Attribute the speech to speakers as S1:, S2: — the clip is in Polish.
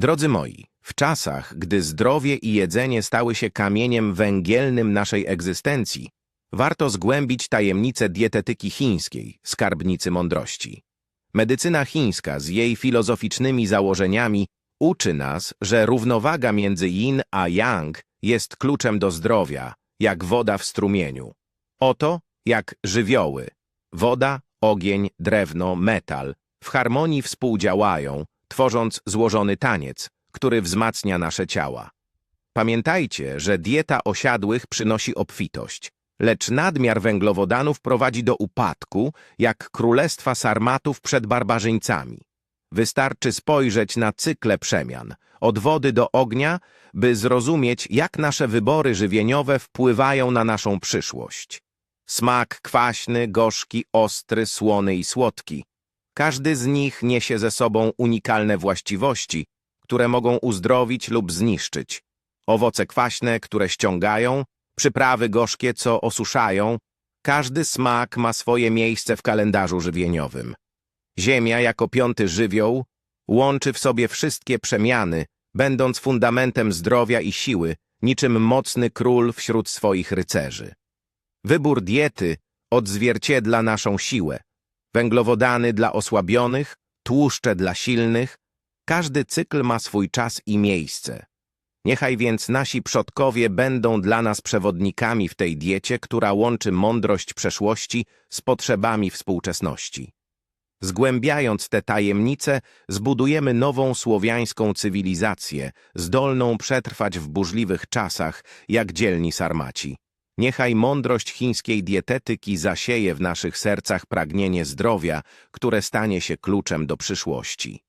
S1: Drodzy moi, w czasach, gdy zdrowie i jedzenie stały się kamieniem węgielnym naszej egzystencji, warto zgłębić tajemnice dietetyki chińskiej, skarbnicy mądrości. Medycyna chińska z jej filozoficznymi założeniami uczy nas, że równowaga między yin a yang jest kluczem do zdrowia, jak woda w strumieniu. Oto jak żywioły. Woda, ogień, drewno, metal w harmonii współdziałają, tworząc złożony taniec, który wzmacnia nasze ciała. Pamiętajcie, że dieta osiadłych przynosi obfitość, lecz nadmiar węglowodanów prowadzi do upadku, jak królestwa sarmatów przed barbarzyńcami. Wystarczy spojrzeć na cykle przemian, od wody do ognia, by zrozumieć, jak nasze wybory żywieniowe wpływają na naszą przyszłość. Smak kwaśny, gorzki, ostry, słony i słodki. Każdy z nich niesie ze sobą unikalne właściwości, które mogą uzdrowić lub zniszczyć. Owoce kwaśne, które ściągają, przyprawy gorzkie, co osuszają. Każdy smak ma swoje miejsce w kalendarzu żywieniowym. Ziemia jako piąty żywioł łączy w sobie wszystkie przemiany, będąc fundamentem zdrowia i siły, niczym mocny król wśród swoich rycerzy. Wybór diety odzwierciedla naszą siłę. Węglowodany dla osłabionych, tłuszcze dla silnych. Każdy cykl ma swój czas i miejsce. Niechaj więc nasi przodkowie będą dla nas przewodnikami w tej diecie, która łączy mądrość przeszłości z potrzebami współczesności. Zgłębiając te tajemnice, zbudujemy nową słowiańską cywilizację, zdolną przetrwać w burzliwych czasach, jak dzielni sarmaci. Niechaj mądrość chińskiej dietetyki zasieje w naszych sercach pragnienie zdrowia, które stanie się kluczem do przyszłości.